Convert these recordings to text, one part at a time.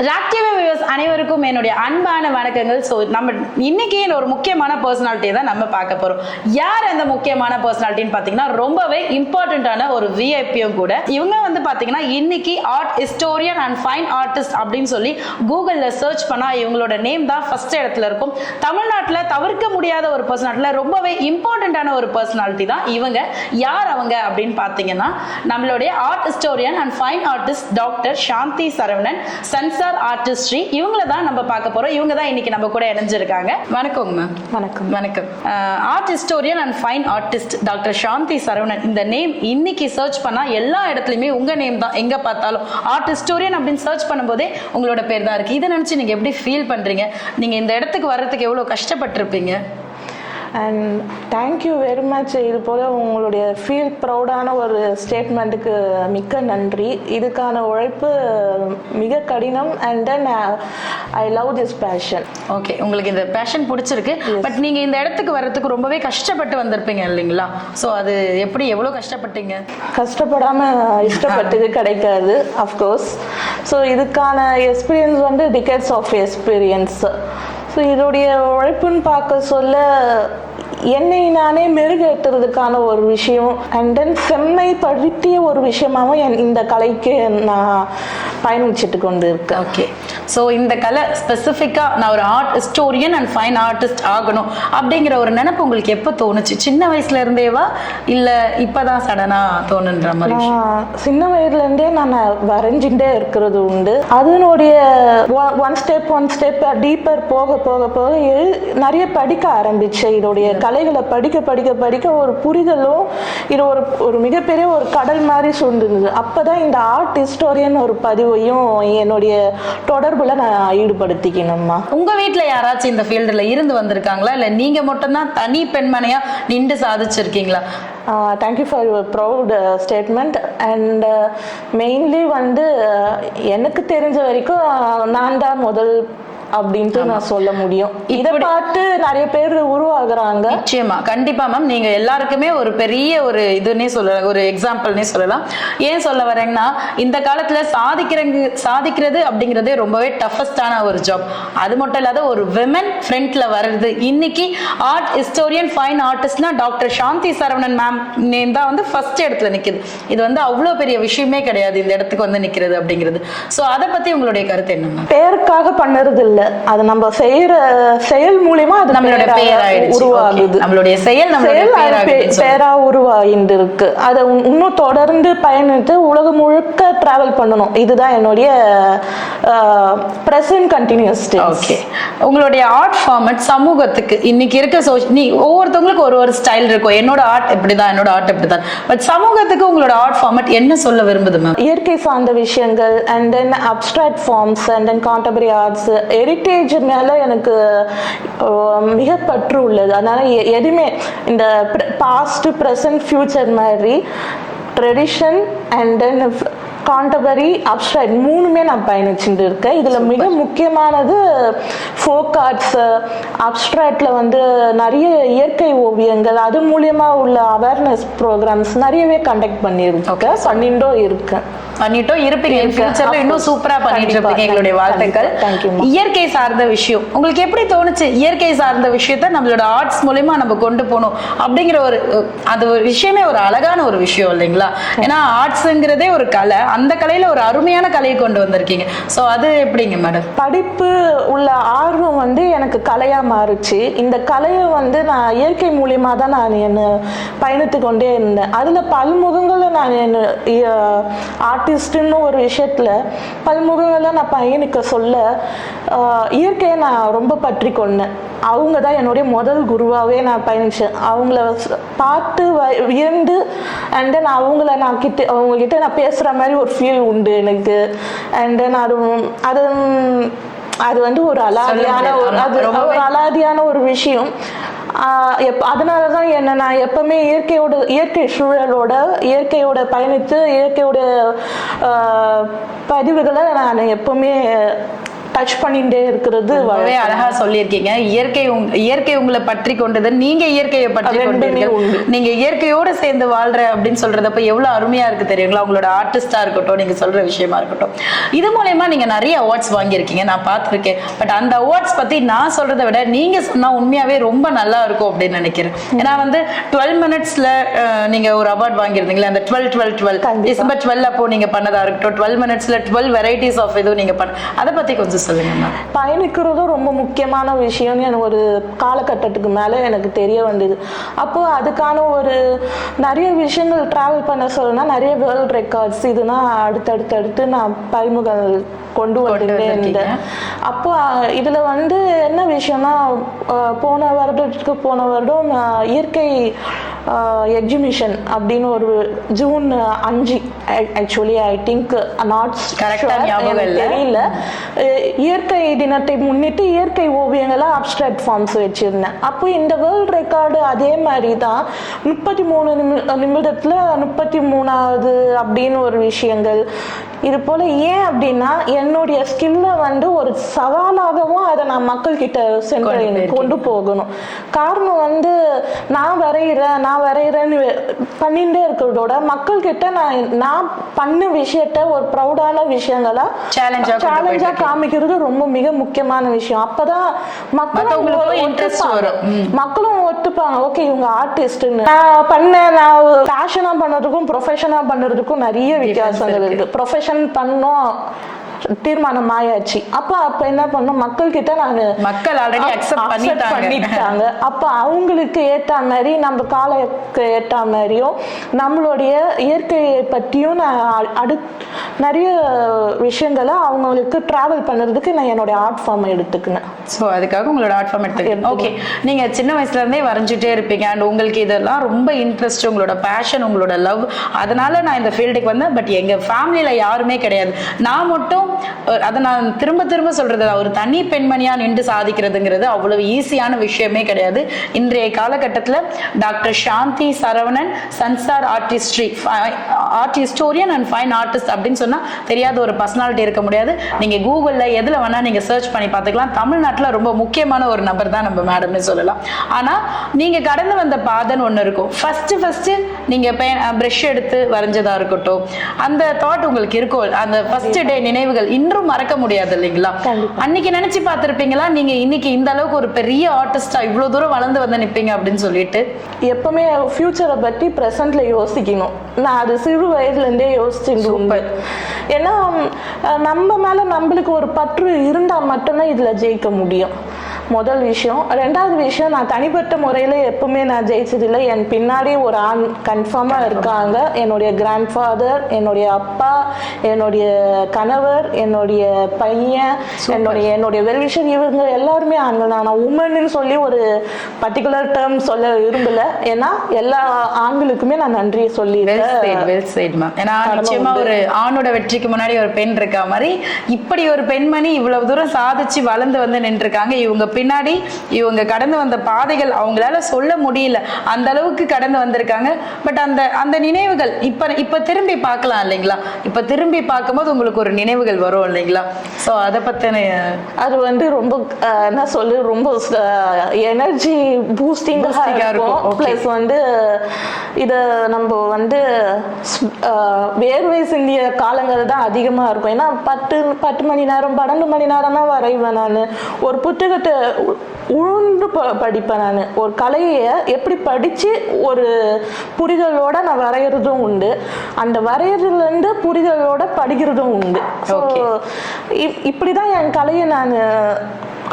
राज्य में வியூவர்ஸ் அனைவருக்கும் என்னுடைய அன்பான வணக்கங்கள். ஸோ நம்ம இன்னைக்கு ஒரு முக்கியமான பர்சனாலிட்டியை தான் நம்ம பார்க்க போறோம். யார் அந்த முக்கியமான பர்சனாலிட்டின்னு பார்த்தீங்கன்னா ரொம்பவே இம்பார்ட்டண்ட்டான ஒரு விஐபியும் கூட. இவங்க வந்து பார்த்தீங்கன்னா இன்னைக்கு art historian and fine artist அப்படின்னு சொல்லி கூகுளில் சர்ச் பண்ணால் இவங்களோட நேம் தான் ஃபர்ஸ்ட் இடத்துல இருக்கும். தமிழ்நாட்டில் தவிர்க்க முடியாத ஒரு பர்சனாலிட்டியில் ரொம்பவே இம்பார்ட்டண்ட்டான ஒரு பர்சனாலிட்டி தான் இவங்க. யார் அவங்க அப்படின்னு பார்த்தீங்கன்னா நம்மளுடைய art historian and fine artist doctor Shanthi Saravanan Sansar artistry இவங்கள தான் நம்ம பார்க்க போறோம். இவங்க தான் இன்னைக்கு நம்ம கூட இணைஞ்சிருக்காங்க. வணக்கங்க மேம் வணக்கம். வணக்கம். Art historian and fine artist doctor Shanthi Saravanan இந்த நேம் இன்னைக்கு சர்ச் பண்ணா எல்லா இடத்துலயுமே உங்க நேம் தான். எங்க பார்த்தாலும் ஆர்ட் ஹிஸ்டோரியன் அப்படின்னு சர்ச் பண்ணும்போதே உங்களோட பேர் தான் இருக்கு. இதை நினைச்சு நீங்க எப்படி ஃபீல் பண்றீங்க? நீங்க இந்த இடத்துக்கு வர்றதுக்கு எவ்வளவு கஷ்டப்பட்டிருப்பீங்க? And thank you very much இது போல் உங்களுடைய ஃபீல் ப்ரௌடான ஒரு ஸ்டேட்மெண்ட்டுக்கு மிக்க நன்றி. இதுக்கான உழைப்பு மிக கடினம். And then I love this passion okay உங்களுக்கு இந்த பேஷன் பிடிச்சிருக்கு. பட் நீங்க இந்த இடத்துக்கு வர்றதுக்கு ரொம்பவே கஷ்டப்பட்டு வந்திருப்பீங்க இல்லைங்களா? ஸோ அது எப்படி எவ்வளவு கஷ்டப்பட்டீங்க? கஷ்டப்படாமல் இஷ்டப்பட்டது கிடைக்காது அஃப்கோர்ஸ் ஸோ இதுக்கான எக்ஸ்பீரியன்ஸ் வந்து டிகேட்ஸ் ஆஃப் எக்ஸ்பீரியன்ஸ் ஸோ இதோடைய உழைப்புன்னு பார்க்க சொல்ல என்னை நானே மெருகேற்றுறதுக்கான ஒரு விஷயம். அண்ட் தென் செம்மைப்படுத்திய ஒரு விஷயமாகவும் என் இந்த கலைக்கு நான் பயணிச்சுட்டு கொண்டு இருக்கேன் ஓகே ஸோ இந்த கலை ஸ்பெசிஃபிக்காக நான் ஒரு art historian and fine artist ஆகணும் அப்படிங்கிற ஒரு நினைப்பு உங்களுக்கு எப்போ தோணுச்சு? சின்ன வயசுல இருந்தேவா? இல்லை இப்போதான் சடனாக தோணுன்ற மாதிரி? சின்ன வயதுலேருந்தே நான் வரைஞ்சுட்டே இருக்கிறது உண்டு. அதனுடைய one step one step deeper போக போக போக நிறைய படிக்க ஆரம்பிச்சேன். இதோடைய கலைகளை படிக்க படிக்க படிக்க ஒரு புரிதலும் இது ஒரு ஒரு மிகப்பெரிய ஒரு கடல் மாதிரி சுண்டுது அப்பதான் இந்த ஆர்ட் ஹிஸ்டோரியன் ஒரு பதிவையும் என்னுடைய தொடர்புல நான் ஈடுபடுத்திக்கணும்மா. உங்க வீட்ல யாராச்சும் இந்த ஃபீல்டில் இருந்து வந்திருக்காங்களா? இல்லை நீங்க மட்டும்தான் தனி பெண்மனையா நின்று சாதிச்சிருக்கீங்களா? Thank you for your proud statement and mainly வந்து uh, எனக்கு தெரிஞ்ச வரைக்கும் நான் தான் முதல் அப்படின்ட்டு நான் சொல்ல முடியும். இதை பார்த்து நிறைய பேர் உருவாகுறாங்க. நிச்சயமா. கண்டிப்பா மேம் நீங்க எல்லாருக்குமே ஒரு பெரிய ஒரு இதுன்னே சொல்லலாம் ஒரு எக்ஸாம்பிள்னே சொல்லலாம். ஏன் சொல்ல வரேங்கன்னா இந்த காலத்துல சாதிக்கிறங்க சாதிக்கிறது அப்படிங்கிறதே ரொம்பவே டஃபஸ்டான ஒரு ஜாப் அது மட்டும் இல்லாத ஒரு விமன் ஃப்ரண்ட்ல வர்றது. இன்னைக்கு art historian fine ஆர்டிஸ்ட்னா doctor Shanthi Saravanan ma'am name தான் வந்து ஃபர்ஸ்ட் இடத்துல நிக்குது. இது வந்து அவ்வளோ பெரிய விஷயமே கிடையாது. இந்த இடத்துக்கு வந்து நிக்கிறது அப்படிங்கிறது. ஸோ அதை பத்தி உங்களுடைய கருத்து என்ன பேருக்காக பண்ணறது இல்ல. அது நம்ம செய்யற செயல் மூலியமா அது நம்மளோட உருவாகுது. நம்மளுடைய செயல் செயல் பேர் உருவாகிட்டு இருக்கு அதை இன்னும் தொடர்ந்து பயணித்து உலகம் முழுக்க டிராவல் பண்ணணும். இதுதான் என்னுடைய பிரசன்ட் கண்டினியூஸ் ஓகே. உங்களுடைய ஆர்ட் ஃபார்மட் சமூகத்துக்கு இன்னைக்கு இருக்க சோ நீ ஒவ்வொருத்தவங்களுக்கு ஒரு ஒரு ஸ்டைல் இருக்கும். என்னோட ஆர்ட் இப்படிதான் என்னோட ஆர்ட் இப்படிதான். பட் சமூகத்துக்கு உங்களோட ஆர்ட் ஃபார்மட் என்ன சொல்ல விரும்புது மேம் இயற்கை சார்ந்த விஷயங்கள் and then abstract forms and then contemporary arts heritage மேலே எனக்கு மிக பற்று உள்ளது. அதனால எதுவுமே இந்த பாஸ்ட் ப்ரெசன்ட் ஃபியூச்சர் மாதிரி tradition and then contemporary abstract மூணுமே நான் பயணிச்சுட்டு இருக்கேன். இதில் மிக முக்கியமானது ஃபோக் ஆர்ட்ஸ் அப்ட்ராக்ட்ல வந்து நிறைய இயற்கை ஓவியங்கள் அது மூலியமா உள்ள அவேர்னஸ் ப்ரோக்ராம்ஸ் நிறையவே கண்டக்ட் பண்ணியிருக்கேன். பண்ணிட்டோ இருக்கேன். பண்ணிட்டோம். இருப்பீங்க. ஃபியூச்சர்ல இன்னும். சூப்பரா பண்ணிட்டு இருப்பீங்க எங்களுடைய வாழ்த்துக்கள். இயற்கை சார்ந்த விஷயம். உங்களுக்கு எப்படி தோணுச்சு? இயற்கை சார்ந்த விஷயத்த நம்மளோட ஆர்ட்ஸ் மூலியமா நம்ம கொண்டு போகணும் அப்படிங்கிற ஒரு அது ஒரு விஷயமே ஒரு அழகான ஒரு விஷயம் இல்லைங்களா? ஏன்னா ஆர்ட்ஸ்ங்கிறதே ஒரு கலை. அந்த கலையில ஒரு அருமையான கலையை கொண்டு வந்திருக்கீங்க. சோ அது எப்படிங்க மேடம் படிப்பு உள்ள ஆர்வம் வந்து எனக்கு கலையா மாறுச்சு. இந்த கலையை வந்து நான் இயற்கை மூலியமா தான் நான் என்ன பயணித்து கொண்டே இருந்தேன். அதுல பல்முகங்களை நான் என்ன ஆர்டிஸ்ட்னு ஒரு விஷயத்துல பல்முகங்களை நான் பயணிக்க சொல்ல இயற்கையை நான் ரொம்ப பற்றி கொண்டேன். அவங்க தான் என்னுடைய முதல் குருவாகவே நான் பயணிச்சேன். அவங்கள பார்த்து வியந்து அண்ட் தென் அவங்கள நான் கிட்ட அவங்க கிட்ட நான் பேசுகிற மாதிரி ஒரு ஃபீல் உண்டு எனக்கு. அண்ட் தென் அது அது அது வந்து ஒரு அலாதியான. ஒரு அது ஒரு அலாதியான ஒரு விஷயம். அதனால தான் என்ன நான் எப்பவுமே இயற்கையோட இயற்கை சூழலோட இயற்கையோட பயணித்து இயற்கையோட பதிவுகளை நான் எப்பவுமே டச் பண்ணிட்டே இருக்கிறது ரொம்பவே அழகா சொல்லியிருக்கீங்க. இயற்கை உங்க- இயற்கை உங்களை பற்றி கொண்டது. நீங்க இயற்கையை பற்றி கொண்டீர்கள். நீங்க இயற்கையோட சேர்ந்து வாழ்ற அப்படின்னு சொல்றதப்ப எவ்வளவு அருமையா இருக்கு தெரியுங்களா? உங்களோட ஆர்டிஸ்டா இருக்கட்டும் நீங்க சொல்ற விஷயமா இருக்கட்டும். இது மூலயமா நீங்க நிறைய அவார்ட்ஸ் வாங்கியிருக்கீங்க. நான் பார்த்திருக்கேன். பட் அந்த அவார்ட்ஸ் பத்தி நான் சொல்றதை விட நீங்க சொன்னா உண்மையாவே ரொம்ப நல்லா இருக்கும் அப்படின்னு நினைக்கிறேன். ஏன்னா வந்து டுவெல் மினிட்ஸ்ல நீங்க ஒரு அவார்ட் வாங்கியிருந்தீங்களா அந்த twelve twelve twelve. December twelve அப்போ நீங்க பண்ணதா இருக்கட்டும். டுவெல் மினிட்ஸ்ல டுவெல் வெரைட்டிஸ் ஆஃப் இதுவும் நீங்க பண்ண அதை பத்தி கொஞ்சம் சொல்லுங்க மேம் பயணிக்கிறதும் ரொம்ப முக்கியமான விஷயம்னு எனக்கு ஒரு காலகட்டத்துக்கு மேலே எனக்கு தெரிய வந்தது அப்போ அதுக்கான ஒரு நிறைய விஷயங்கள் ட்ராவல் பண்ண சொல்லணும்னா நிறைய வேர்ல்ட் ரெக்கார்ட்ஸ் இதுனா அடுத்தடுத்து அடுத்து நான் பரிமுகள் கொண்டு வந்துட்டே. இருந்தேன் அப்போ இதுல வந்து என்ன விஷயம்னா போன வருடத்துக்கு போன வருடம் இயற்கை எக்ஸிபிஷன் அப்படின்னு ஒரு ஜூன் அஞ்சு ஆக்சுவலி ஐ திங்க் நாட். தெரியல. இயற்கை தினத்தை முன்னிட்டு இயற்கை ஓவியங்களை அப்டிராக்ட் ஃபார்ம்ஸ் வச்சிருந்தேன். அப்போ இந்த வேர்ல்ட் ரெக்கார்டு அதே மாதிரி தான் முப்பத்தி மூணு நிமி நிமிடத்துல முப்பத்தி மூணாவது அப்படின்னு ஒரு விஷயங்கள் இது போல ஏன் அப்படின்னா என்னுடைய ஸ்கில்ல வந்து ஒரு சவாலாகவும் அதை நான் மக்கள் கிட்ட சென்று கொண்டு போகணும். காரணம் வந்து நான் வரைகிறேன் நான் வரைகிறேன்னு பண்ணிட்டே இருக்கிறதோட மக்கள் கிட்ட நான் நான் பண்ண விஷயத்த ஒரு ப்ரௌடான விஷயங்களா சேலஞ்சா காமிக்கிறது ரொம்ப மிக முக்கியமான விஷயம். அப்பதான் மக்களும் ஒத்துப்பாங்க. வரும். மக்களும் ஒத்துப்பாங்க. ஓகே இவங்க ஆர்டிஸ்ட்னு நான் பண்ண நான் பேஷனா பண்ணதுக்கும் ப்ரொஃபஷனா பண்ணதுக்கும் நிறைய வித்தியாசங்கள் இருக்கு. இருக்கு. ப்ரொஃபஷன் பண்ணோம். தீர்மானம் ஆயாச்சு அப்ப அப்ப என்ன பண்ணோம்? மக்கள் கிட்ட நாங்க மக்கள் accept accept பண்ணிட்டாங்க. அப்ப அவங்களுக்கு ஏத்த மாதிரி நம்ம காலத்துக்கு ஏத்த மாதிரியும் நம்மளுடைய இயற்கையை பத்தியும் நான் அ- அடு நிறைய விஷயங்களை அவங்களுக்கு டிராவல் பண்ணுறதுக்கு நான் என்னுடைய ஆர்ட் ஃபார்ம் எடுத்துக்கினேன். ஸோ அதுக்காக உங்களோட ஆர்ட் ஃபார்ம் எடுத்துக்கணும் ஓகே நீங்க சின்ன வயசுல இருந்தே வரைஞ்சிட்டே இருப்பீங்க. அண்ட் உங்களுக்கு இதெல்லாம் ரொம்ப இன்ட்ரெஸ்ட் உங்களோட பேஷன் உங்களோட லவ் அதனால நான் இந்த ஃபீல்டுக்கு வந்தேன். பட் எங்க ஃபேமிலியில யாருமே கிடையாது. நான் மட்டும் அதை நான் திரும்ப திரும்ப சொல்றது ஒரு தனி பெண்மணியா நின்று சாதிக்கிறதுங்கிறது அவ்வளவு ஈஸியான விஷயமே கிடையாது. இன்றைய காலகட்டத்தில் doctor Shanthi Saravanan Sansar artistry art historian and fine artist அப்படின்னு சொன்னா தெரியாத ஒரு பர்சனாலிட்டி இருக்க முடியாது. நீங்க கூகுளில் எதுல வேணா நீங்க சர்ச் பண்ணி பார்த்துக்கலாம். தமிழ்நாட்டில் ரொம்ப முக்கியமான ஒரு நபர் தான் நம்ம மேடம்னு சொல்லலாம். ஆனா நீங்க கடந்து வந்த பாதன்னு ஒன்று இருக்கும். ஃபர்ஸ்ட் ஃபர்ஸ்ட் நீங்க ப்ரஷ் எடுத்து வரைஞ்சதா இருக்கட்டும். அந்த தாட் உங்களுக்கு இருக்கும். அந்த ஃபர்ஸ்ட் டே நினைவு நினைவுகள் இன்றும் மறக்க முடியாது இல்லைங்களா. அன்னைக்கு நினைச்சு பார்த்திருப்பீங்களா? நீங்க இன்னைக்கு இந்த அளவுக்கு ஒரு பெரிய ஆர்டிஸ்டா இவ்வளவு தூரம் வளர்ந்து வந்து நிப்பீங்க அப்படின்னு சொல்லிட்டு? எப்பவுமே ஃபியூச்சரை பத்தி ப்ரெசென்ட்ல யோசிக்கணும். நான் அது சிறு வயதுல இருந்தே யோசிச்சுட்டு உண்டு ஏன்னா நம்ம மேல நம்மளுக்கு ஒரு பற்று இருந்தா மட்டும்தான் இதுல ஜெயிக்க முடியும். முதல் விஷயம். ரெண்டாவது விஷயம் நான் தனிப்பட்ட முறையில் எப்பவுமே நான் ஜெயிச்சதில்லை. என் பின்னாடி ஒரு ஆண் கன்ஃபார்மாக இருக்காங்க. என்னுடைய கிராண்ட் ஃபாதர் என்னுடைய அப்பா என்னுடைய கணவர் என்னுடைய பையன் என்னுடைய என்னுடைய வெல்விஷர் இவங்க எல்லாருமே ஆண்கள் நான் உமன்னு சொல்லி ஒரு பர்டிகுலர் டேர்ம் சொல்ல விரும்பல. ஏன்னா எல்லா ஆண்களுக்குமே நான் நன்றி மேம் ஏன்னா நிச்சயமா. ஒரு ஆணோட வெற்றிக்கு முன்னாடி ஒரு பெண் இருக்கா மாதிரி இப்படி ஒரு பெண்மணி இவ்வளவு தூரம் சாதிச்சு வளர்ந்து வந்து நின்றுருக்காங்க. இவங்க பின்னாடி இவங்க கடந்து வந்த பாதைகள் அவங்களால சொல்ல முடியல. அந்த அளவுக்கு கடந்து வந்திருக்காங்க. பட் அந்த அந்த நினைவுகள் இப்ப இப்ப திரும்பி பார்க்கலாம் இல்லைங்களா? இப்ப திரும்பி பார்க்கும்போது உங்களுக்கு ஒரு நினைவுகள் வரும் இல்லைங்களா? சோ அதை பத்தின அது வந்து ரொம்ப என்ன சொல்லு ரொம்ப எனர்ஜி பூஸ்டிங்காக இருக்கும். ப்ளஸ் வந்து இதை நம்ம வந்து வேர்வை சிந்திய காலங்கள் தான் அதிகமாக இருக்கும். ஏன்னா பத்து பத்து மணி நேரம் பன்னெண்டு மணி நேரம் தான் வரைவேன் நான். ஒரு புத்தகத்தை உழுந்து ப- படிப்பேன் நான். ஒரு கலையை எப்படி படித்து ஒரு புரிதலோட நான் வரைகிறதும் உண்டு. அந்த வரைகிறதுலேருந்து புரிதலோட படிக்கிறதும் உண்டு. ஸோ. இப்படி தான் என் கலையை நான்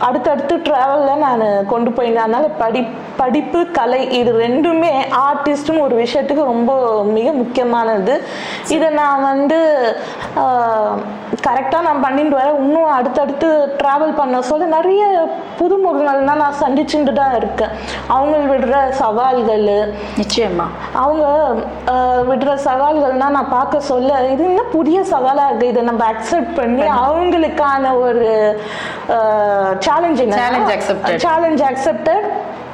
அடுத்தடுத்து ட்ராவலில் நான் கொண்டு போயிருந்தேன் அதனால படி படிப்பு கலை இது ரெண்டுமே ஆர்டிஸ்ட்னு ஒரு விஷயத்துக்கு ரொம்ப மிக முக்கியமானது. இதை நான் வந்து கரெக்டாக நான் பண்ணிட்டு வரேன். இன்னும் அடுத்தடுத்து ட்ராவல் பண்ண சொல்ல நிறைய புதுமுகங்கள்லாம் நான் சந்திச்சுட்டு தான் இருக்கேன். அவங்க விடுற சவால்கள் நிச்சயமா. அவங்க விடுற சவால்கள்னா நான் பார்க்க சொல்ல இது என்ன புதிய சவாலா இருக்கு. இதை நம்ம அக்செப்ட் பண்ணி அவங்களுக்கான ஒரு challenge Challenge accepted. Challenge accepted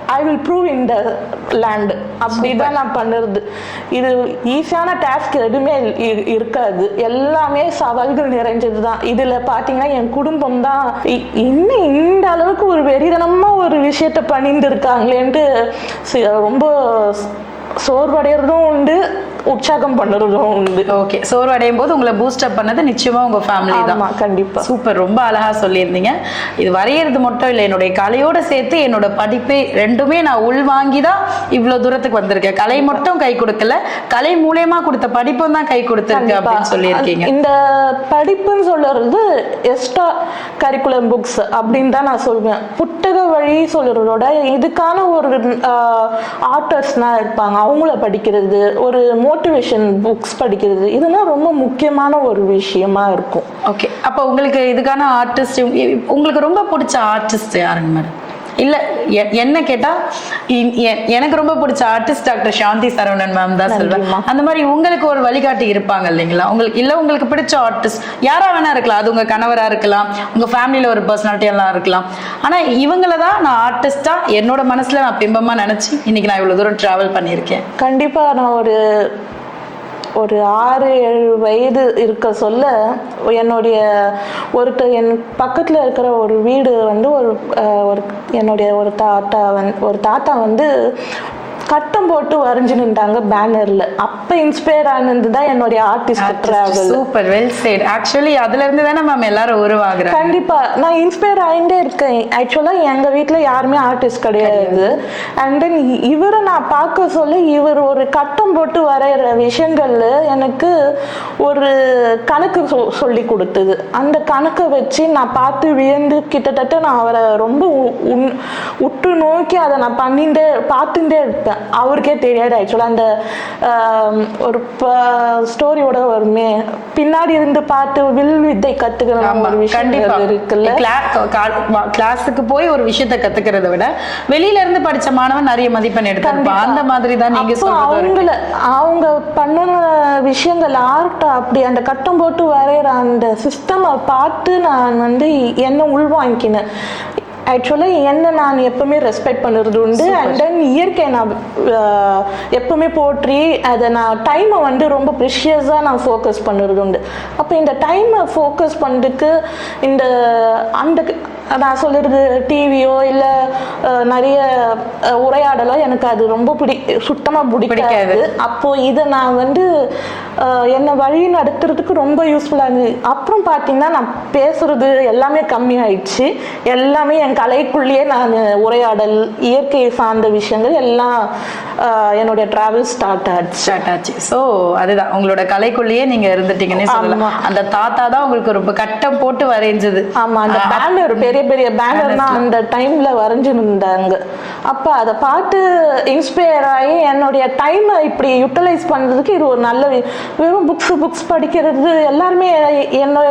I will prove in the land அப்படிதான் நான் பண்ணுறது. இது ஈஸியான டாஸ்க் எதுவுமே இருக்காது. எல்லாமே சவால்கள் நிறைஞ்சது தான் இதில் பார்த்தீங்கன்னா என் குடும்பம் தான். இன்னும் இந்த அளவுக்கு ஒரு வெறிதனமாக ஒரு விஷயத்த பண்ணியிருந்திருக்காங்களேன்ட்டு சி- ரொம்ப சோர்வடைகிறதும் உண்டு. உற்சாகம் பண்ணுறதும் உண்டு. ஓகே சோர்வடையும் போது உங்களை பூஸ்டப் பண்ணது நிச்சயமா உங்க ஃபேமிலி தான். ஆமா கண்டிப்பா. சூப்பர் ரொம்ப அழகா சொல்லியிருந்தீங்க. இது வரையறது மட்டும் இல்லை என்னுடைய கலையோட சேர்த்து என்னோட படிப்பை ரெண்டுமே நான் உள்வாங்கி தான் இவ்வளவு தூரத்துக்கு வந்திருக்கேன். கலை மட்டும் கை கொடுக்கல கலை மூலியமா கொடுத்த படிப்பும் தான் கை கொடுத்திருக்கு. அப்படின்னு சொல்லியிருக்கீங்க. இந்த படிப்புன்னு சொல்றது எக்ஸ்ட்ரா கரிக்குலம் புக்ஸ் அப்படின்னு தான் நான் சொல்வேன். புத்தக வழி சொல்றதோட இதுக்கான ஒரு ஆர்டர்ஸ்னா இருப்பாங்க. அவங்கள படிக்கிறது ஒரு மோட்டிவேஷன் புக்ஸ் படிக்கிறது இதெல்லாம் ரொம்ப முக்கியமான ஒரு விஷயமா இருக்கும். ஓகே அப்போ உங்களுக்கு இதுக்கான ஆர்டிஸ்ட் உங்களுக்கு ரொம்ப பிடிச்ச ஆர்டிஸ்ட் யாருங்க மேடம் இல்ல என்ன கேட்டா இ- எ- எனக்கு ரொம்ப பிடிச்ச artist doctor Shanthi Saravanan ma'am தான் சொல்வேன். அந்த மாதிரி உங்களுக்கு ஒரு வழிகாட்டி இருப்பாங்க இல்லைங்களா? உங்களுக்கு இல்ல உங்களுக்கு பிடிச்ச ஆர்டிஸ்ட் யாரா வேணா இருக்கலாம். அது உங்க கணவரா இருக்கலாம். உங்க ஃபேமிலியில ஒரு பர்சனாலிட்டி எல்லாம் இருக்கலாம். ஆனா இவங்கள தான் நான் ஆர்டிஸ்டா என்னோட மனசுல நான் பிம்பமா நினைச்சு இன்னைக்கு நான் இவ்வளவு தூரம் டிராவல் பண்ணியிருக்கேன். கண்டிப்பா நான் ஒரு ஒரு ஆறு ஏழு வயது இருக்க சொல்ல என்னுடைய ஒருத்தர் என் பக்கத்தில் இருக்கிற ஒரு வீடு வந்து ஒரு ஒரு என்னுடைய ஒரு தாத்தா வந் ஒரு தாத்தா வந்து கட்டம் போட்டு வரைஞ்சு நின்றாங்க பேனர்ல அப்ப இன்ஸ்பயர் ஆனது தான் என்னுடைய artist travel super well said actually அதுல இருந்து தானே மேம் எல்லாரும் உருவாகுறாங்க. கண்டிப்பா. நான் இன்ஸ்பயர் ஆகிட்டே இருக்கேன். ஆக்சுவலா எங்க வீட்ல யாருமே ஆர்டிஸ்ட் கிடையாது. அண்ட் தென் இவரை நான் பார்க்க சொல்ல இவர் ஒரு கட்டம் போட்டு வரைகிற விஷயங்கள்ல எனக்கு ஒரு கணக்கு சொல்லி கொடுத்தது. அந்த கணக்கை வச்சு நான் பார்த்து வியந்து கிட்டத்தட்ட நான் அவரை ரொம்ப உற்று நோக்கி அதை நான் பண்ணிட்டே பார்த்துட்டே இருப்பேன். அவருக்கே தெரியாது ஆக்சுவலாக அந்த ஒரு ஸ்டோரியோட வருமே. பின்னாடி இருந்து பார்த்து வில் வித்தை ஆமா, ஒரு விஷயம் இருக்குல்ல? கிளாஸுக்கு போய் ஒரு விஷயத்தை கத்துக்கிறத விட வெளியில இருந்து படிச்ச மாணவன் நிறைய மதிப்பெண் எடுத்திருப்பான். அந்த மாதிரி தான் நீங்க அப்போ சொல்றது ஒரு- அவங்கள அவங்க பண்ணின விஷயங்கள் ஆர்ட் அப்படி அந்த கட்டம் போட்டு வரைகிற அந்த சிஸ்டமை பார்த்து நான் வந்து என்ன உள்வாங்கிக்கினேன் ஆக்சுவலாக என்ன நான் எப்பவுமே ரெஸ்பெக்ட் பண்ணுறது உண்டு. அண்ட் தென் இயற்கை நான் எப்பவுமே போற்றி அதை நான் டைமை வந்து ரொம்ப ப்ரிஷியஸாக நான் ஃபோக்கஸ் பண்ணுறது உண்டு. அப்போ இந்த டைமை ஃபோக்கஸ் பண்ணுறதுக்கு இந்த அந்த நான் சொல்கிறது டிவியோ இல்லை நிறைய உரையாடலோ எனக்கு அது ரொம்ப பிடி சுத்தமாக பிடிக்காது. அப்போ இதை நான் வந்து என்னை வழி நடத்துறதுக்கு ரொம்ப யூஸ்ஃபுல்லாக இருந்தது. அப்புறம் பார்த்தீங்கன்னா நான் பேசுறது எல்லாமே கம்மியாயிடுச்சு. எல்லாமே என் கலைக்குள்ளேயே நான் உரையாடல் இயற்கை சார்ந்த விஷயங்கள் எல்லாம் என்னுடைய டிராவல் ஸ்டார்ட் ஆச்சு. ஸ்டார்ட் ஆச்சு. ஸோ அதுதான். உங்களோட கலைக்குள்ளேயே நீங்க இருந்துட்டீங்கன்னே சொல்லலாம். அந்த தாத்தா தான் உங்களுக்கு ரொம்ப கட்டம் போட்டு வரைஞ்சது. ஆமா அந்த பேனர் பெரிய பெரிய பேனர்லாம் அந்த டைம்ல வரைஞ்சு இருந்தாங்க அப்ப அதை பார்த்து இன்ஸ்பயர் ஆகி என்னுடைய டைமை இப்படி யூட்டிலைஸ் பண்றதுக்கு இது ஒரு நல்ல வெறும் புக்ஸ் புக்ஸ் படிக்கிறது எல்லாருமே என்னோட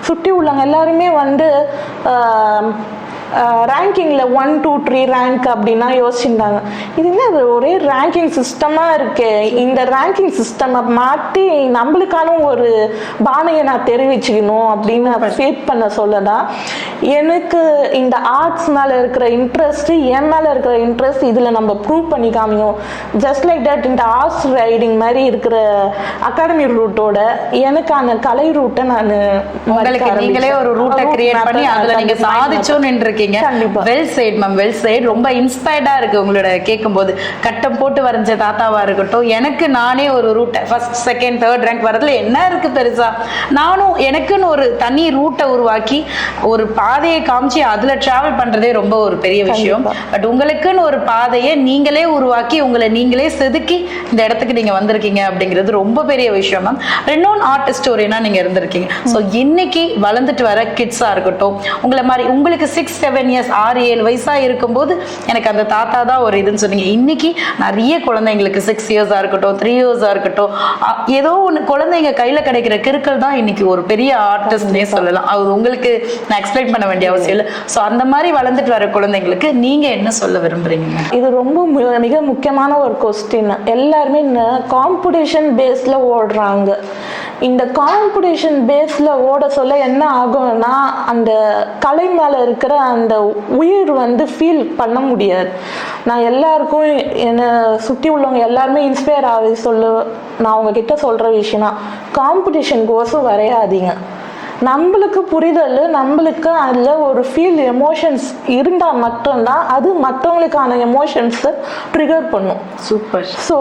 சுற்றி உள்ளவங்க எல்லாருமே வந்து ரேங்கிங்கில் ஒன் டூ த்ரீ ரேங்க் அப்படின்னா யோசிச்சிருந்தாங்க. இது என்ன இது ஒரே ரேங்கிங் சிஸ்டமாக இருக்கே. இந்த ரேங்கிங் சிஸ்டமை மாற்றி நம்மளுக்கான ஒரு பானையை நான் தெரிவிச்சுக்கணும் அப்படின்னு ஃபீட் பண்ண சொல்லதான் எனக்கு இந்த ஆர்ட்ஸ் மேலே இருக்கிற இன்ட்ரெஸ்ட் என் மேலே இருக்கிற இன்ட்ரெஸ்ட் இதில் நம்ம ப்ரூவ் பண்ணி காமிக்கும் ஜஸ்ட் லைக் தட் இந்த ஆர்ட்ஸ் ரைடிங் மாதிரி இருக்கிற அகாடமி ரூட்டோட எனக்கான கலை ரூட்டை நான் நீங்களே ஒரு ரூட்டை கிரியேட் பண்ணி அதுல நீங்க சாதிச்சோன்னு கண்டிப்பா. Well said ma'am well said ரொம்ப இன்ஸ்பயர்டா இருக்கு உங்களோட கேட்கும்போது கட்டம் போட்டு வரைஞ்ச தாத்தாவா இருக்கட்டும் எனக்கு நானே ஒரு ரூட்டை ஃபர்ஸ்ட் செகண்ட் தேர்ட் ரேங்க் வரதுல என்ன இருக்கு பெருசா? நானும் எனக்குன்னு ஒரு தனி ரூட்டை உருவாக்கி ஒரு பாதையை காமிச்சு அதுல டிராவல் பண்றதே ரொம்ப ஒரு பெரிய விஷயம். பட் உங்களுக்குன்னு ஒரு பாதையை நீங்களே உருவாக்கி உங்களை நீங்களே செதுக்கி இந்த இடத்துக்கு நீங்க வந்திருக்கீங்க அப்படிங்கிறது ரொம்ப பெரிய விஷயம் மேம் ரெனோன் ஆர்ட் ஸ்டோரினா நீங்க இருந்திருக்கீங்க. ஸோ இன்னைக்கு வளர்ந்துட்டு வர கிட்ஸா இருக்கட்டும் உங்களை மாதிரி உங்களுக்கு சிக்ஸ் செவன் இயர்ஸ் ஆறு ஏழு வயசாக இருக்கும்போது எனக்கு அந்த தாத்தா தான் ஒரு இதுன்னு சொன்னீங்க. இன்னைக்கு நிறைய குழந்தைங்களுக்கு சிக்ஸ் இயர்ஸாக இருக்கட்டும் த்ரீ இயர்ஸாக இருக்கட்டும் ஏதோ ஒன்று குழந்தைங்க கையில் கிடைக்கிற கிறுக்கள் தான் இன்னைக்கு ஒரு பெரிய ஆர்டிஸ்ட்னே சொல்லலாம். அது உங்களுக்கு நான் எக்ஸ்பிளைன் பண்ண வேண்டிய அவசியம் இல்லை. ஸோ அந்த மாதிரி வளர்ந்துட்டு வர குழந்தைங்களுக்கு நீங்கள் என்ன சொல்ல விரும்புறீங்க இது ரொம்ப மிக முக்கியமான ஒரு கொஸ்டின் எல்லாருமே காம்படிஷன் பேஸில் ஓடுறாங்க. இந்த காம்படிஷன் பேஸில் ஓட சொல்ல என்ன ஆகும்னா அந்த கலை மேல இருக்கிற அந்த உயிர் வந்து ஃபீல் பண்ண முடியாது. நான் எல்லாருக்கும் என்னை சுற்றி உள்ளவங்க எல்லாருமே இன்ஸ்பயர் ஆகி சொல்ல நான் உங்ககிட்ட சொல்கிற விஷயம்னா காம்படிஷன் கோர்ஸும் வரையாதீங்க. நம்மளுக்கு புரிதல் நம்மளுக்கு அதில் ஒரு ஃபீல் எமோஷன்ஸ் இருந்தால் மட்டும்தான் அது மற்றவங்களுக்கான எமோஷன்ஸை ட்ரிகர் பண்ணும். Super so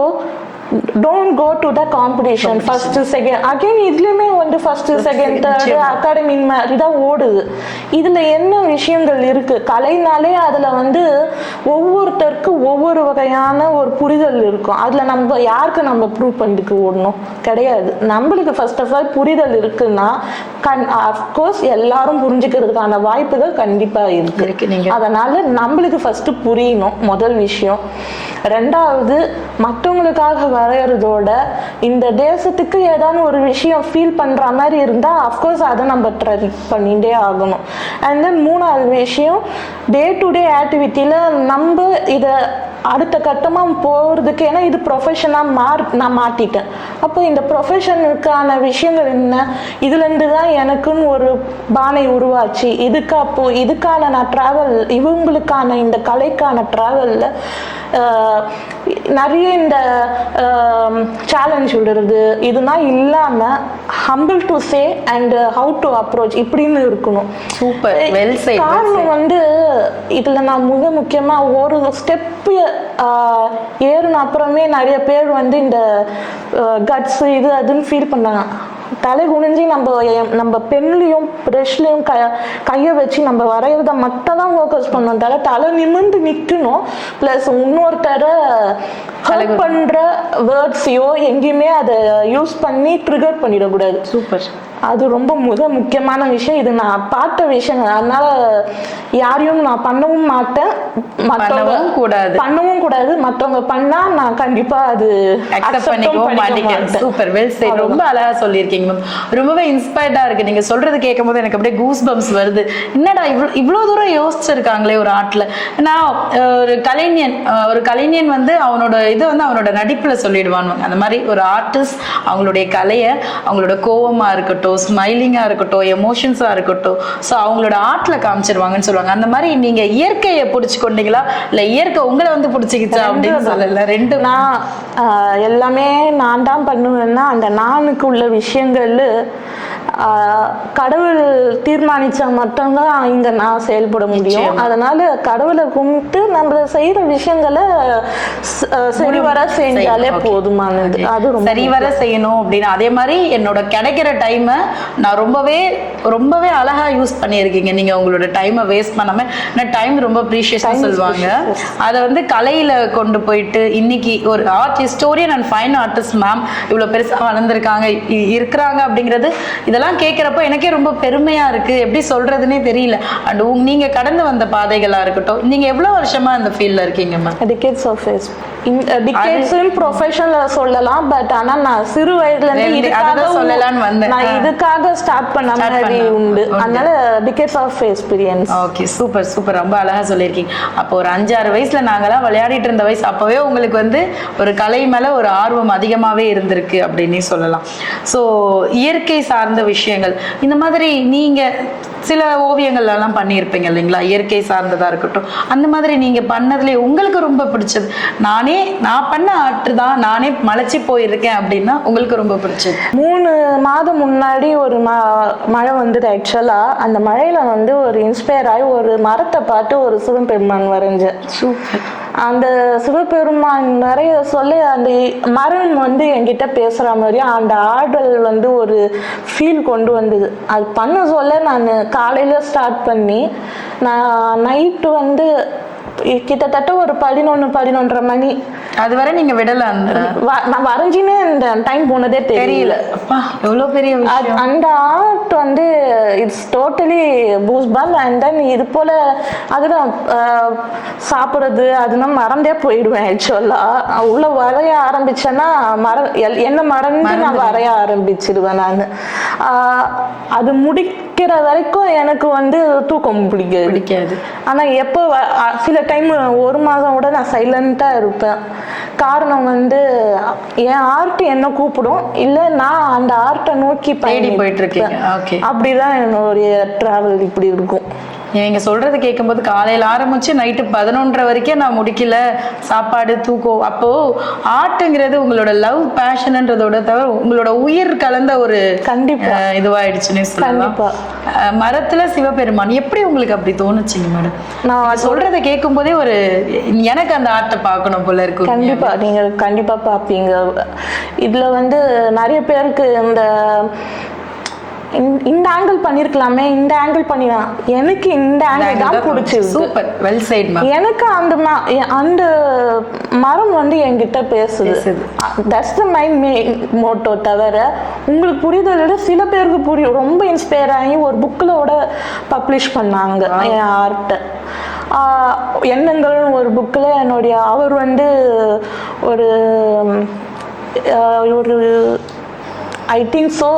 don't go to the competition first second again இதுலயுமே வந்து ஃபர்ஸ்ட் செகண்ட் தேர்ட். அகாடமி மாதிரி தான் ஓடுது. இதுல என்ன விஷயங்கள் இருக்கு? கலைனாலே அதுல வந்து ஒவ்வொருத்தருக்கு ஒவ்வொரு வகையான ஒரு புரிதல் இருக்கும். அதுல நம்ம யாருக்கு நம்ம ப்ரூவ் பண்ணிட்டு ஓடணும்? கிடையாது. நம்மளுக்கு ஃபர்ஸ்ட் ஆஃப் ஆல் புரிதல் இருக்குன்னா கண் அஃப்கோர்ஸ் எல்லாரும் புரிஞ்சுக்கிறதுக்கான வாய்ப்புகள் கண்டிப்பா இருக்கு. அதனால நம்மளுக்கு ஃபர்ஸ்ட் புரியணும் முதல் விஷயம். ரெண்டாவது மற்றவங்களுக்காக வரைகிறதோட இந்த தேசத்துக்கு ஏதாவது ஒரு விஷயம் ஃபீல் பண்ணுற மாதிரி இருந்தால் அஃப்கோர்ஸ் அதை நம்ம ட்ரை பண்ணிகிட்டே ஆகணும். அண்ட் தென் மூணாவது விஷயம் டே டு டே ஆக்டிவிட்டியில் நம்ம இதை அடுத்த கட்டமாக போகிறதுக்கு ஏன்னா இது ப்ரொஃபஷனாக மாறு நான் மாட்டிட்டேன் அப்போ இந்த ப்ரொஃபஷனுக்கான விஷயங்கள் என்ன? இதுலேருந்து தான் எனக்குன்னு ஒரு பானை உருவாச்சு. இதுக்கு அப்போது இதுக்கான நான் ட்ராவல் இவங்களுக்கான இந்த கலைக்கான ட்ராவலில் நிறைய இந்த சேலஞ்ச் விடுறது இதெல்லாம் இல்லாமல் humble to say and how to approach இப்படின்னு இருக்கணும். சூப்பர் வெல் காரணம் வந்து இதுல நான் மிக முக்கியமா ஒரு ஸ்டெப் ஏறின அப்புறமே நிறைய பேர் வந்து இந்த கட்ஸ் இது அதுன்னு ஃபீல் பண்ணாங்க தலை குனிஞ்சு நம்ம நம்ம பென்லையும் ப்ரெஷ்லையும் க கையை வச்சு நம்ம வரைகிறத மட்டும் தான் ஃபோக்கஸ் பண்ணோம் தலை தலை நிமிர்ந்து நிற்கணும் ப்ளஸ் இன்னொருத்தரை ஹெல்ப் பண்ணுற வேர்ட்ஸையோ எங்கேயுமே அதை யூஸ் பண்ணி ட்ரிகர் பண்ணிடக்கூடாது. சூப்பர் அது ரொம்ப மிக முக்கியமான விஷயம். இது நான் பார்த்த விஷயம். அதனால யாரையும் நான் பண்ணவும் மாட்டேன். பண்ணவும் கூடாது. பண்ணவும் கூடாது. மத்தவங்க பண்ணா நான் கண்டிப்பா அது அக்செப்ட் பண்ணிக்கவும் மாட்டேன். சூப்பர் வெல் சைட் ரொம்ப அழகா சொல்லியிருக்கீங்க மேம் ரொம்பவே இன்ஸ்பயர்டா இருக்கு. நீங்க சொல்றது கேட்கும் போது எனக்கு அப்படியே கூஸ் பம்ஸ் வருது. என்னடா இவ்வளவு இவ்வளவு தூரம் யோசிச்சிருக்காங்களே ஒரு ஆர்ட்ல நான் ஒரு கலைஞன் ஒரு கலைஞன் வந்து அவனோட இது வந்து அவனோட நடிப்புல சொல்லிடுவான் அந்த மாதிரி ஒரு ஆர்டிஸ்ட் அவங்களுடைய கலையை அவங்களோட கோவமா இருக்கட்டும் ஸ்மைலிங்கா இருக்கட்டும் எமோஷன்ஸா இருக்கட்டும். ஸோ அவங்களோட ஆர்ட்ல காமிச்சிருவாங்கன்னு சொல்லுவாங்க. அந்த மாதிரி நீங்க இயற்கையை பிடிச்சு கொண்டீங்களா? இல்ல இயற்கை உங்களை வந்து பிடிச்சிக்கிச்சா அப்படின்னு சொல்லல ரெண்டு நான் ஆஹ், எல்லாமே நான் தான் பண்ணுவேன்னா அந்த நானுக்கு உள்ள விஷயங்கள் கடவுள் தீர்மானிச்சா மட்டும்தான் இங்க நான் செயல்பட முடியும். அதனால கடவுளை கும்பிட்டு நம்ம செய்யற விஷயங்களை சரிவர செஞ்சாலே. போதுமானது. அது சரிவர செய்யணும் அப்படின்னு அதே மாதிரி என்னோட கிடைக்கிற டைமை நான் ரொம்பவே ரொம்பவே அழகா யூஸ் பண்ணியிருக்கீங்க நீங்க உங்களோட டைமை வேஸ்ட் பண்ணாம நான் டைம் ரொம்ப ப்ரீஷியஸ் சொல்லுவாங்க. அதை வந்து கலையில கொண்டு போயிட்டு இன்னைக்கு ஒரு art historian and fine artist ma'am இவ்வளவு பெருசா வளர்ந்துருக்காங்க இருக்கிறாங்க அப்படிங்கிறது இதெல்லாம் கேட்குறப்போ எனக்கே ரொம்ப பெருமையா இருக்கு. எப்படி சொல்றதுன்னே தெரியல. அண்ட் நீங்க கடந்து வந்த பாதைகளா இருக்கட்டும் நீங்க எவ்வளவு வருஷமா இந்த ஃபீல்ட்ல இருக்கீங்க ma'am decades of phase decades ப்ரொஃபஷனல்ல சொல்லலாம் பட் ஆனா நான் சிறு வயதுல இருந்து ரெண்டு- இதுக்காக சொல்லலாம்னு வந்தேன். நான். இதுக்காக ஸ்டார்ட் பண்ண மாதிரி. உண்டு. அதனால decades of experience okay super super ரொம்ப அழகா சொல்லியிருக்கீங்க. அப்போ ஒரு அஞ்சாறு வயசுல நாங்கெல்லாம் விளையாடிட்டு இருந்த வயசு அப்பவே உங்களுக்கு வந்து ஒரு கலை மேல ஒரு ஆர்வம் அதிகமாவே இருந்திருக்கு அப்படின்னே சொல்லலாம். ஸோ இயற்கை சார்ந்த விஷயங்கள். இந்த மாதிரி நீங்க சில ஓவியங்கள் எல்லாம் பண்ணியிருப்பீங்க இல்லைங்களா? இயற்கை சார்ந்ததா இருக்கட்டும். அந்த மாதிரி நீங்க பண்ணதுல உங்களுக்கு ரொம்ப பிடிச்சது. நானே நான் பண்ண ஆற்று தான். நானே மலைச்சு போயிருக்கேன் அப்படின்னா உங்களுக்கு ரொம்ப பிடிச்சது. மூணு மாதம் முன்னாடி ஒரு ம மழை வந்தது ஆக்சுவலா அந்த மழையில வந்து ஒரு இன்ஸ்பயர் ஆகி ஒரு மரத்தை பார்த்து ஒரு சிவபெருமான் வரைஞ்சேன். சூப்பர். அந்த சிவபெருமான் நிறைய சொல்ல அந்த மரம் வந்து என்கிட்ட பேசுற மாதிரி அந்த ஆடல் வந்து ஒரு ஃபீல் கொண்டு வந்தது. அது பண்ண சொல்ல நான் காலையில ஸ்டார்ட் பண்ணி நான் நைட்டு வந்து கிட்டத்தட்ட ஒரு பதினொன்று பதினொன்றரை மணி. அதுவரை நீங்க விடல அந்த நான் வரைஞ்சினே இந்த டைம் போனதே தெரியல. எவ்வளவு பெரிய அந்த ஆர்ட் வந்து இட்ஸ் டோட்டலி பூஸ் பால் அண்ட் தென் இது போல அதுதான் சாப்பிடுறது அதுனா மறந்தே போயிடுவேன் ஆக்சுவலா உள்ள வரைய ஆரம்பிச்சேன்னா மற என்ன மறந்து நான் வரைய ஆரம்பிச்சிடுவேன் நான். அது முடிக்கிற வரைக்கும் எனக்கு வந்து தூக்கம் பிடிக்காது. பிடிக்காது. ஆனா எப்போ சில டைம் ஒரு மாதம் கூட நான் சைலண்டா இருப்பேன். காரணம் வந்து என் ஆர்ட் என்ன கூப்பிடும்? இல்ல நான் அந்த ஆர்ட்டை நோக்கி பயணிப்பேன். போயிட்டு இருக்கீங்க ஓகே அப்படிதான் என்னுடைய டிராவல் இப்படி இருக்கும். நீங்க சொல்றது கேட்கும்போது காலையில ஆரம்பிச்சு நைட்டு பதினொன்றரை வரைக்கும் நான் முடிக்கல. சாப்பாடு தூக்கம். அப்போ ஆர்ட்டுங்கிறது உங்களோட லவ் பேஷன்ன்றதோட தவிர உங்களோட உயிர் கலந்த ஒரு கண்டிப்பா. அஹ், இதுவாயிடுச்சுன்னே சொல்லலாம். மரத்துல சிவபெருமான். எப்படி உங்களுக்கு அப்படி தோணுச்சுங்க மேடம் நான் சொல்றதை கேட்கும் போதே ஒரு எனக்கு அந்த ஆர்ட்டை பார்க்கணும் போல இருக்கு கண்டிப்பா. நீங்க கண்டிப்பா பாப்பீங்க இதுல வந்து நிறைய பேருக்கு இந்த இந்த- ஆங்கிள் பண்ணிருக்கலாமே இந்த ஆங்கிள் பண்ணினா. எனக்கு இந்த ஆங்கிள் தான் பிடிச்சிருக்கு. சூப்பர் வெல் சைட் மேம் எனக்கு அந்த ம- அந்த மரம் வந்து என்கிட்ட பேசுது. தட்ஸ் த மைண்ட் மோட்டோ தவிர உங்களுக்கு புரியுதல் விட சில பேருக்கு புரியும் ரொம்ப இன்ஸ்பயர் ஆகி ஒரு புக்கிலோட பப்ளிஷ் பண்ணாங்க என் ஆர்ட்டை எண்ணங்கள் ஒரு புக்கில் என்னுடைய அவர் வந்து ஒரு ஒரு ஐ திங்க் ஸோ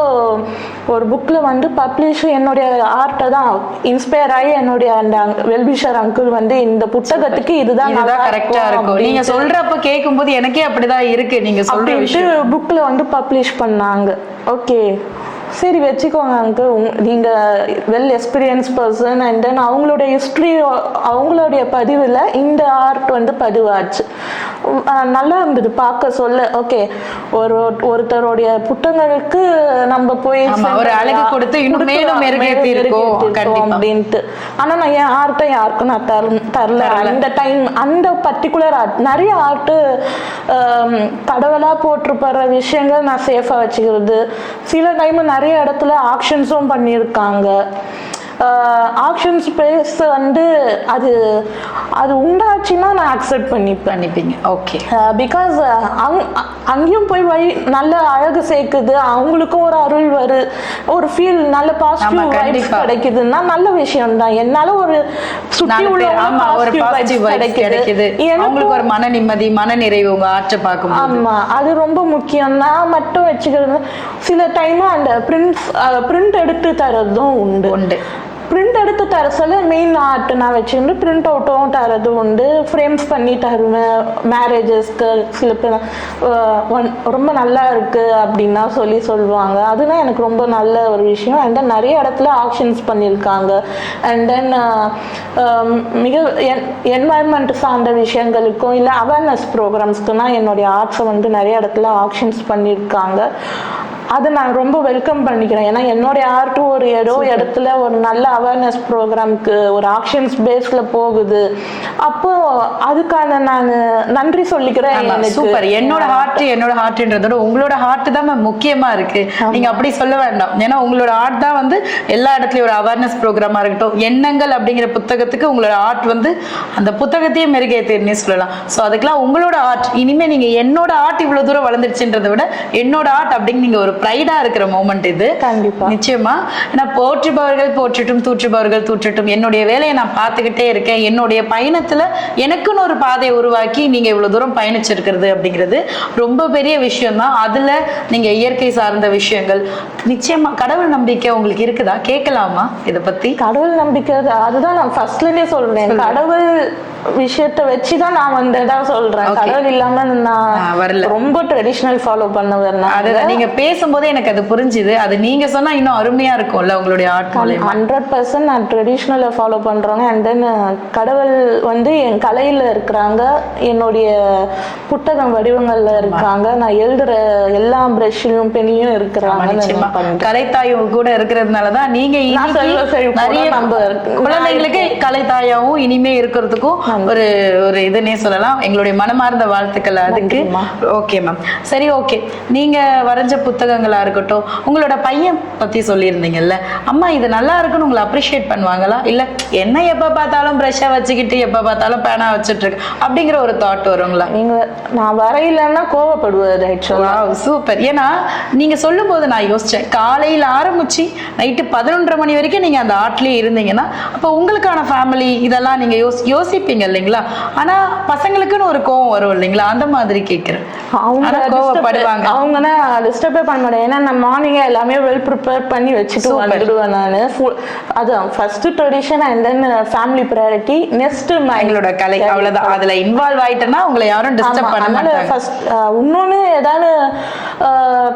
ஒரு புக்கில் வந்து பப்ளிஷ் என்னுடைய ஆர்ட்டை தான் இன்ஸ்பயர் ஆகி என்னுடைய அந்த வெல்பிஷர் அங்கிள் வந்து இந்த புத்தகத்துக்கு இதுதான் நல்லா இதுதான் கரெக்டா இருக்கும் நீங்க அப்படின்ட்டு- சொல்றப்ப கேட்கும்போது எனக்கே அப்படிதான் இருக்கு. நீங்க சொல்ற அப்படின்ட்டு விஷயம். புக்கில் வந்து பப்ளிஷ் பண்ணாங்க. ஓகே சரி வச்சுக்கோங்க அங்கிள் நீங்க well experience person and then அவங்களுடைய ஹிஸ்ட்ரி அவங்களுடைய பதிவில் இந்த ஆர்ட் வந்து பதிவாச்சு. நல்லா இருந்தது. பார்க்க சொல்ல ஓகே ஒரு ஒருத்தருடைய புத்தகங்களுக்கு நம்ம போய் ஒரு அழகு கொடுத்து இன்னும் மேலும். அப்படின்ட்டு. ஆனா நான் என் ஆர்ட்டை யாருக்கும் நான் தர தரல. அந்த டைம் அந்த பர்டிகுலர் ஆர்ட் நிறைய ஆர்ட்டு கடவுளா போட்டிருப்பற விஷயங்கள் நான் சேஃபா வச்சுக்கிறது. சில டைம் நிறைய இடத்துல ஆக்ஷன்ஸும் பண்ணியிருக்காங்க. ஆக்ஷன் ஸ்பேஸ் வந்து அது அது உண்டாச்சுன்னா நான் அக்செப்ட் பண்ணிப்பேன் பண்ணிப்பீங்க. ஓகே பிகாஸ் அங்கேயும் போய் வை நல்ல அழகு சேர்க்குது. அவங்களுக்கும் ஒரு அருள் வருது ஒரு ஃபீல் நல்ல பாசிட்டிவ் வைப்ஸ். கிடைக்குதுன்னா நல்ல விஷயம் தான் என்னால ஒரு சுற்றி உள்ள கிடைக்குது. அவங்களுக்கு ஒரு மன நிம்மதி மன நிறைவு உங்க ஆற்ற பார்க்கும்போது. ஆமா அது ரொம்ப முக்கியம். நான் மட்டும் வச்சுக்கிறது சில டைம் அந்த பிரிண்ட் பிரிண்ட் எடுத்து தரதும் உண்டு. உண்டு. பிரிண்ட் எடுத்து தர சொல்ல மெயின் ஆர்ட் நான் வச்சுருந்து பிரிண்ட் அவுட்டும் தரது உண்டு. ஃப்ரேம்ஸ் பண்ணி தருவேன் மேரேஜஸ்க்கு சில பேர் ஒன்- ரொம்ப நல்லா இருக்கு அப்படின்னா சொல்லி சொல்லுவாங்க. அதுதான் எனக்கு ரொம்ப நல்ல ஒரு விஷயம். அண்ட் தென் நிறைய இடத்துல ஆக்ஷன்ஸ் பண்ணியிருக்காங்க. அண்ட் தென் மிக என்வாயன்மெண்ட் சார்ந்த விஷயங்களுக்கும் இல்லை அவேர்னஸ் ப்ரோக்ராம்ஸ்க்குனா என்னுடைய ஆர்ட்ஸை வந்து நிறைய இடத்துல ஆக்ஷன்ஸ் பண்ணியிருக்காங்க. அதை நான் ரொம்ப வெல்கம் பண்ணிக்கிறேன் ஏன்னா என்னுடைய ஆர்ட் ஒரு ஏதோ இடத்துல ஒரு நல்ல அவேர்னஸ் ப்ரோக்ராம்க்கு ஒரு ஆக்ஷன்ஸ் பேஸ்ல போகுது. அப்போ அதுக்கான நான் நன்றி சொல்லிக்கிறேன் சூப்பர். என்னோட ஹார்ட் என்னோட ஹார்ட்ன்றதோட உங்களோட ஹார்ட் தான் முக்கியமா இருக்கு. நீங்க அப்படி சொல்ல வேண்டாம். ஏன்னா உங்களோட ஆர்ட் தான் வந்து எல்லா இடத்துலயும் ஒரு அவேர்னஸ் ப்ரோக்ராமா இருக்கட்டும். எண்ணங்கள் அப்படிங்கிற புத்தகத்துக்கு உங்களோட ஆர்ட் வந்து அந்த புத்தகத்தையே மெருகேத்திருன்னே சொல்லலாம். சோ அதுக்கெல்லாம் உங்களோட ஆர்ட் இனிமே நீங்க என்னோட ஆர்ட் இவ்வளவு தூரம் வளர்ந்துருச்சுன்றதை விட என்னோட ஆர்ட் அப்படின்னு நீங்க ஒரு ப்ரைடா இருக்கிற மூமெண்ட் இது. கண்டிப்பா. நிச்சயமா. ஏன்னா போற்றுபவர்கள் போற்றட்டும் தூற்றுபவர்கள் தூற்றட்டும். என்னுடைய வேலையை நான் பார்த்துக்கிட்டே இருக்கேன். என்னுடைய பயணத்துல எனக்குன்னு ஒரு பாதையை உருவாக்கி நீங்க இவ்வளவு தூரம் பயணிச்சிருக்கிறது அப்படிங்கிறது ரொம்ப பெரிய விஷயம் தான் அதுல நீங்க இயற்கை சார்ந்த விஷயங்கள். நிச்சயமா கடவுள் நம்பிக்கை உங்களுக்கு இருக்குதா? கேட்கலாமா இத பத்தி? கடவுள் நம்பிக்கை அது- அதுதான் நான் ஃபர்ஸ்ட்லயே சொல்றேன். கடவுள் விஷயத்தை வச்சுதான் நான் வந்து சொல்றேன். கடவுள் இல்லாம நான் வரல. ரொம்ப ட்ரெடிஷ்னல் ஃபாலோ பண்ணுவேன் நான் அதுதான் நீங்க பேசும்போதே எனக்கு அது புரிஞ்சுது. அது நீங்க சொன்னா இன்னும் அருமையா இருக்கும்ல உங்களுடைய ஆர்ட் மூலயமா ஹண்ட்ரட் பர்சன்ட் நான் ட்ரெடிஷ்னலை ஃபாலோ பண்ணுறோங்க அண்ட் தென் கடவுள் வந்து என் கலையில் இருக்கிறாங்க. என்னுடைய புத்தகம் வடிவங்கள்ல இருக்காங்க. நான் எழுதுற எல்லா ப்ரஷ்லையும் பெண்ணியும் இருக்கிறாங்க கலைத்தாயும் கூட இருக்கிறதுனாலதான் நீங்க நிறைய குழந்தைங்களுக்கு கலைத்தாயாவும் இனிமே இருக்கிறதுக்கும் ஒரு ஒரு இதுன்னே சொல்லலாம். எங்களுடைய மனமார்ந்த வாழ்த்துக்கள் அதுக்கு. ஓகே மேம் சரி ஓகே. நீங்க வரைஞ்ச புத்தகங்களா இருக்கட்டும் உங்களோட பையன் பத்தி சொல்லியிருந்தீங்கல்ல அம்மா இது நல்லா இருக்குன்னு உங்களை அப்ரிஷியேட் பண்ணுவாங்களா? இல்ல என்ன எப்ப பார்த்தாலும் ப்ரெஷ்ஷா வச்சுக்கிட்டு எப்ப பார்த்தாலும் பேனா வச்சுட்டு இருக்கு? அப்படிங்கிற ஒரு தாட் வருங்களா? நீங்க நான் வரையிலன்னா கோவப்படுவார் ஆக்சுவலா வாவ் சூப்பர் ஏன்னா நீங்க சொல்லும் போது நான் யோசிச்சேன் காலையில ஆரம்பிச்சு நைட்டு பதினொன்றரை மணி வரைக்கும் நீங்க அந்த ஆர்ட்லயே இருந்தீங்கன்னா அப்போ உங்களுக்கான ஃபேமிலி இதெல்லாம் நீங்க யோசி யோசிப்பீங்க இல்லைங்களா? ஆனா பசங்களுக்குன்னு ஒரு கோவம் வரும் இல்லைங்களா? அந்த மாதிரி கேக்குறேன். அவங்க கோவப்படுவாங்க. அவங்கன்னா டிஸ்டர்பே பண்ண மாட்டேன். ஏன்னா நான் மார்னிங்கே எல்லாமே வெல் ப்ரிப்பேர் பண்ணி வச்சுட்டு. வந்துடுவேன் நான். அதான் first tradition and then family priority next எங்களோட கலை அவ்வளவுதான். அதுல இன்வால்வ் ஆயிட்டேன்னா உங்களை யாரும் டிஸ்டர்ப் பண்ண மாட்டாங்க. ஃபர்ஸ்ட் இன்னொன்னு ஏதாவது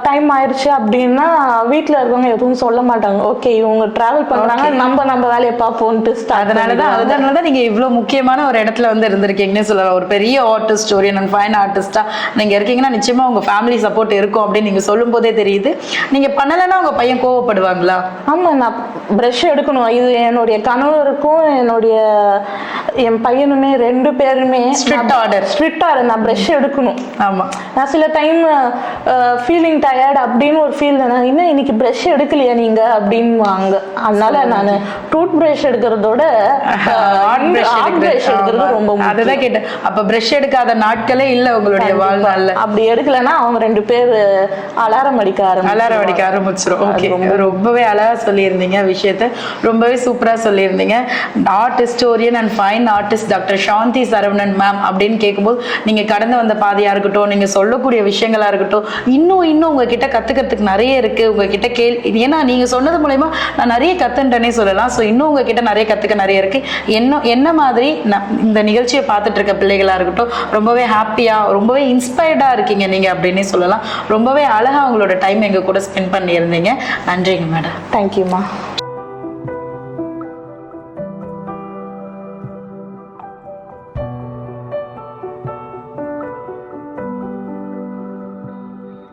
டைம் ஆயிடுச்சு அப்படின்னா வீட்ல இருக்கவங்க எதுவும் சொல்ல மாட்டாங்க. ஓகே இவங்க டிராவல் பண்றாங்க நம்ம நம்ம வேலையை பார்ப்போம்ட்டு start அதனாலதான் பண்ணிடுவாங்க. அதனாலதான் நீங்க இவ்வளவு முக்கியமான ஒரு இடத்துல வந்து இருந்திருக்கீங்கன்னு சொல்லலாம். ஒரு பெரிய ஆர்டிஸ்ட் அண்ட் ஃபைன் ஆர்டிஸ்டா நீங்க இருக்கீங்கன்னா நிச்சயமா உங்க ஃபேமிலி சப்போர்ட் இருக்கும் அப்படின்னு நீங்க சொல்லும் போதே தெரியுது. நீங்க பண்ணலைன்னா உங்க பையன் கோவப்படுவாங்களா? ஆமா நான் ப்ரஷ் எடுக்கணும். இது என்னுடைய கணவருக்கும் என்னுடைய என் பையனுமே ரெண்டு பேருமே Strict order. ஸ்ட்ரிக்ட் ஆர்டர் நான் ப்ரஷ் எடுக்கணும். ஆமா. நான் சில டைம் ஃபீலிங் டயர்ட் அப்படின்னு ஒரு ஃபீல் நான் இன்னும் இன்னைக்கு ப்ரஷ் எடுக்கலையா நீங்க? அப்படின்வாங்க அதனால நான் டூத் ப்ரஷ் எடுக்கிறதோட பிரஷ் எடுக்கிறது ரொம்ப. அதுதான் கேட்டேன். அப்ப பிரஷ் எடுக்காத நாட்களே இல்ல உங்களுடைய வாழ்நாள்ல. அப்படி எடுக்கலைன்னா அவங்க ரெண்டு பேர் அலாரம் அடிக்க ஆரம்பிச்சு அலாரம் அடிக்க ஆரம்பிச்சிரும். ஓகே ரொம்பவே அழகா சொல்லியிருந்தீங்க விஷயத்த. ரொம்பவே சூப்பரா சொல்லியிருந்தீங்க. Art historian and fine artist doctor Shanthi Saravanan ma'am அப்படின்னு கேட்கும்போது நீங்க கடந்து வந்த பாதையா இருக்கட்டும் நீங்க சொல்லக்கூடிய விஷயங்களா இருக்கட்டும் இன்னும் இன்னும் உங்ககிட்ட கத்துக்கிறதுக்கு நிறைய இருக்கு. உங்ககிட்ட கேள் ஏன்னா நீங்க சொன்னது மூலயமா நான் நிறைய கத்துட்டேனே சொல்லலாம். ஸோ இன்னும் உங்ககிட்ட நிறைய கத்துக்க நிறைய இருக்கு. என்ன என்ன மாதிரி இந்த நிகழ்ச்சியை பார்த்துட்டு இருக்க பிள்ளைகளா இருக்கட்டும் ரொம்பவே ஹாப்பியா ரொம்பவே இன்ஸ்பயர்டா இருக்கீங்க நீங்க அப்படின்னே சொல்லலாம். ரொம்பவே அழகா உங்களோட டைம் எங்க கூட ஸ்பெண்ட் பண்ணியிருந்தீங்க. நன்றிங்க மேடம் தேங்க்யூம்மா